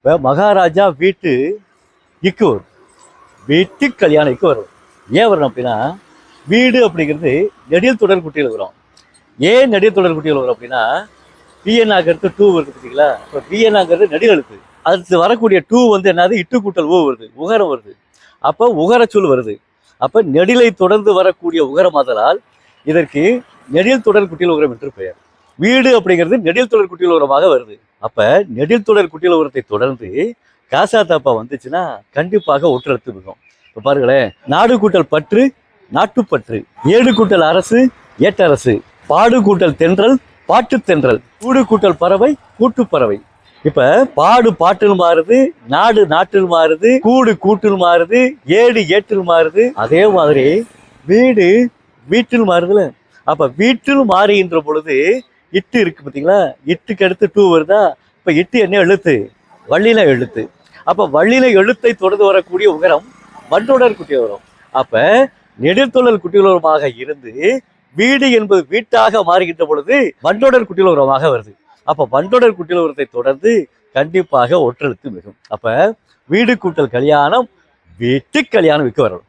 இப்போ மகாராஜா வீட்டு இக்கு வரும். வீட்டு கல்யாணம் இக்கு வரும். ஏன் வரணும் அப்படின்னா வீடு அப்படிங்கிறது நெடில் தொடர் குட்டியில் வரும். ஏன் நெடில் தொடர் குட்டியில் வரும் அப்படின்னா பிஎன்ஆங்கிறது டூ வருது பார்த்தீங்களா? இப்போ பிஎன்ஆங்கிறது நெடில் எழுத்து. அடுத்து வரக்கூடிய டூ வந்து என்னது? இட்டு கூட்டல் ஊ வருது உகரம் வருது. அப்போ உகரச்சொல் வருது. அப்போ நெடிலை தொடர்ந்து வரக்கூடிய உகரமாதலால் இதற்கு நெடில் தொடர் குட்டியில் உகரம் என்று பெயர். வீடு அப்படிங்கிறது நெடில் தொடர் குட்டியில் உரமாக வருது. அப்போ நெடில் தொடர் குட்டியில் உரத்தை தொடர்ந்து காசா தாப்பா வந்துச்சுன்னா கண்டிப்பாக ஒற்றெழுத்து மிகும் இப்போ பாருங்களேன் நாடு கூட்டல் பற்று நாட்டுப்பற்று ஏடு கூட்டல் அரசு ஏட்டரசு பாடு கூட்டல் தென்றல் பாட்டு தென்றல். கூடு கூட்டல் பறவை கூட்டு பறவை. இப்ப பாடு பாட்டில் மாறுது நாடு நாட்டில் மாறுது கூடு கூட்டில் மாறுது ஏடு ஏட்டில் மாறுது. அதே மாதிரி வீடு வீட்டில் மாறுதுல. அப்ப வீட்டில் மாறுகின்ற பொழுது இட்டு இருக்குது பார்த்தீங்களா இட்டுக்கு அடுத்து டூ வருதா? இப்போ இட்டு என்ன எழுத்து? வள்ளின எழுத்து. அப்போ வள்ளின எழுத்தை தொடர்ந்து வரக்கூடிய உகரம் வண்டொடர் குட்டி உரம் அப்போ நெடுத்தொழல் குட்டியுலகமாக இருந்து வீடு என்பது வீட்டாக மாறுகின்ற பொழுது வண்டொடர் குட்டியுலகமாக வருது. அப்போ வண்டொடர் குட்டியுலகத்தை தொடர்ந்து கண்டிப்பாக ஒற்றெழுத்து மிகும். அப்போ வீடு கூட்டல் கல்யாணம் வீட்டு கல்யாணம் விற்க வரணும்.